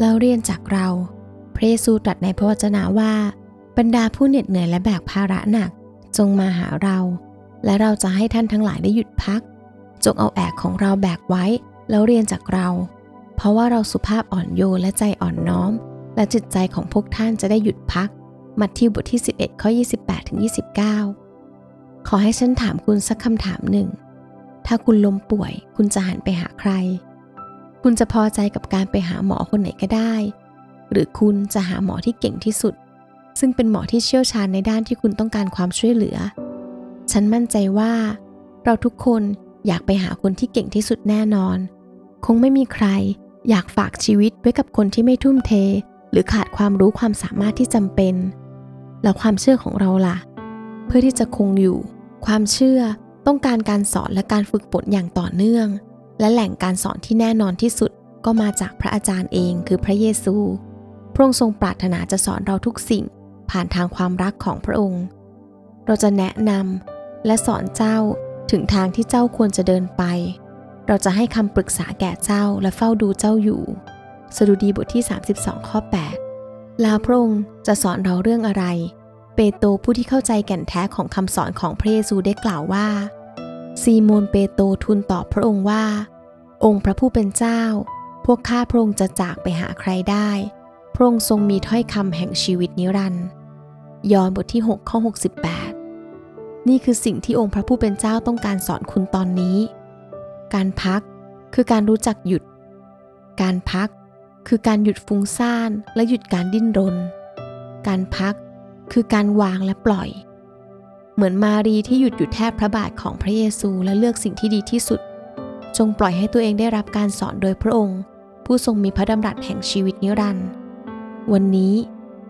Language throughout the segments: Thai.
แล้วเรียนจากเรา พระเยซูตรัสในพระวจนะว่า บรรดาผู้เหน็ดเหนื่อยและแบกภาระหนัก จงมาหาเรา และเราจะให้ท่านทั้งหลายได้หยุดพัก จงเอาแอกของเราแบกไว้ แล้วเรียนจากเรา เพราะว่าเราสุภาพอ่อนโยนและใจอ่อนน้อม และจิตใจของพวกท่านจะได้หยุดพัก มัทธิวบทที่ 11 ข้อ 28ถึง29 ขอให้ฉันถามคุณสักคำถามหนึ่ง ถ้าคุณล้มป่วย คุณจะหันไปหาใคร คุณจะพอใจกับการไปหาหมอคนไหนก็ได้ หรือคุณจะหาหมอที่เก่งที่สุด ซึ่งเป็นหมอที่เชี่ยวชาญในด้านที่คุณต้องการความช่วยเหลือ ฉันมั่นใจว่า เราทุกคนอยากไปหาคนที่เก่งที่สุดแน่นอน คงไม่มีใครอยากฝากชีวิตไว้กับคนที่ไม่ทุ่มเท หรือขาดความรู้ความสามารถที่จำเป็น แล้วความเชื่อของเราล่ะ เพื่อที่จะคงอยู่ ความเชื่อต้องการการสอนและการฝึกฝนอย่างต่อเนื่อง และแหล่งการสอนที่แน่นอนที่สุดก็มาจากพระอาจารย์เองคือพระเยซู พระองค์ทรงปรารถนาจะสอนเราทุกสิ่งผ่านทางความรักของพระองค์ เราจะแนะนำและสอนเจ้าถึงทางที่เจ้าควรจะเดินไป เราจะให้คำปรึกษาแก่เจ้าและเฝ้าดูเจ้าอยู่ สดุดีบทที่ 32 ข้อ 8ล้วพระองค์จะสอนเราเรื่องอะไร เปโตรผู้ที่เข้าใจแก่นแท้ของคำสอนของพระเยซูได้กล่าวว่า ซีโมนเปโตทูลตอบพระองค์ว่า องค์พระผู้เป็นเจ้า พวกข้าพระองค์จะจากไปหาใครได้ พระองค์ทรงมีถ้อยคำแห่งชีวิตนิรันดร์ยอห์นบทที่ 6 ข้อ 68 นี่คือสิ่งที่องค์พระผู้เป็นเจ้าต้องการสอนคุณตอนนี้ การพักคือการรู้จักหยุด การพักคือการหยุดฟุ้งซ่านและหยุดการดิ้นรน การพักคือการวางและปล่อย เหมือนมารีที่หยุดอยู่แทบพระบาทของพระเยซูและเลือกสิ่งที่ดีที่สุด จงปล่อยให้ตัวเองได้รับการสอนโดยพระองค์ ผู้ทรงมีพระดำรัสแห่งชีวิตนิรันดร์วันนี้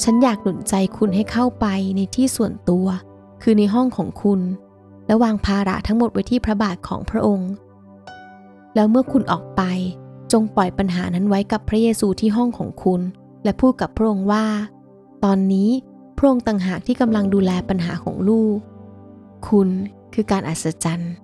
ฉันอยากหนุนใจคุณให้เข้าไปในที่ส่วนตัว คือในห้องของคุณ และวางภาระทั้งหมดไว้ที่พระบาทของพระองค์ แล้วเมื่อคุณออกไป จงปล่อยปัญหานั้นไว้กับพระเยซูที่ห้องของคุณ และพูดกับพระองค์ว่า ตอนนี้พระองค์ต่างหากที่กำลังดูแลปัญหาของลูก คุณคือการอัศจรรย์